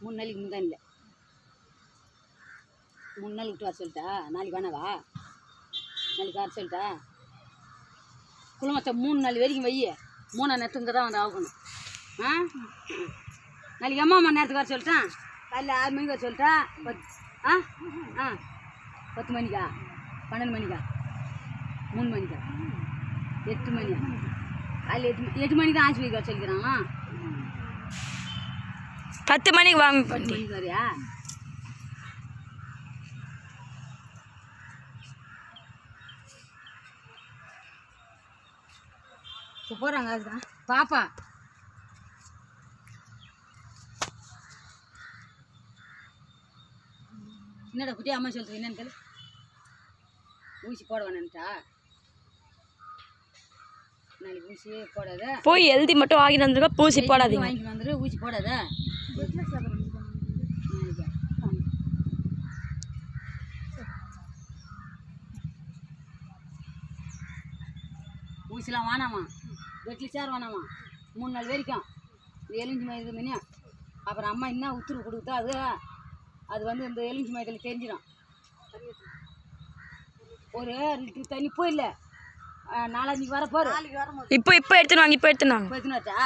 மூணு நாளைக்கு முந்தான் இல்லை. மூணு நாள் விட்டு வர சொல்லிட்டா? நாளைக்கு வேணாவா? நாளைக்கு வர சொல்லிட்டா? குடும்பத்தை மூணு நாள் வரைக்கும் வைய மூணா நேரத்துக்கு தான் வந்து ஆகணும். ஆ? நாளைக்கு அம்மா அம்மா நேரத்துக்கு வர சொல்லிட்டேன் காலையில் ஆறு மணிக்கு வர சொல்லிட்டா? பத் ஆ? ஆ. பத்து மணிக்கா? பன்னெண்டு மணிக்கா? மூணு மணிக்கா? எட்டு மணியா? காலையில் எட்டு எட்டு மணிக்கு தான் ஆஸ்பத்திரிக்கு வர சொல்லிக்கிறாங்க பத்து மணிக்கு வாங்க பாட்டி. போகிறாங்க அதுதான் பாப்பா. என்னடா குட்டி அம்மா சொல்றது என்னன்னு கேளு. ஊசி போட வேணான்ட்டா நாளைக்கு ஊசி போடாத. போய் எழுதி மட்டும் வாங்கிட்டு வந்துருக்க பூசி போடாதீங்க. வாங்கிட்டு வந்துரு ஊசி போடாத. ஊசிலாம் வேணாமா? வெட்டில் சேர் வேணாமா? மூணு நாள் வரைக்கும். இந்த எலுமிச்சி மயத்து மணி அப்புறம் அம்மா என்ன உத்தரவு கொடுத்தோ அது அது வந்து இந்த எலுமிச்சி மயத்தில் தெரிஞ்சிடும். ஒரு லிட்டர் தண்ணி போயிடல நாலாஞ்சு வர போகிற இப்போ இப்போ எடுத்துன்னு வாங்க இப்போ எடுத்துன்னு வாங்க. போயிட்டுனாச்சா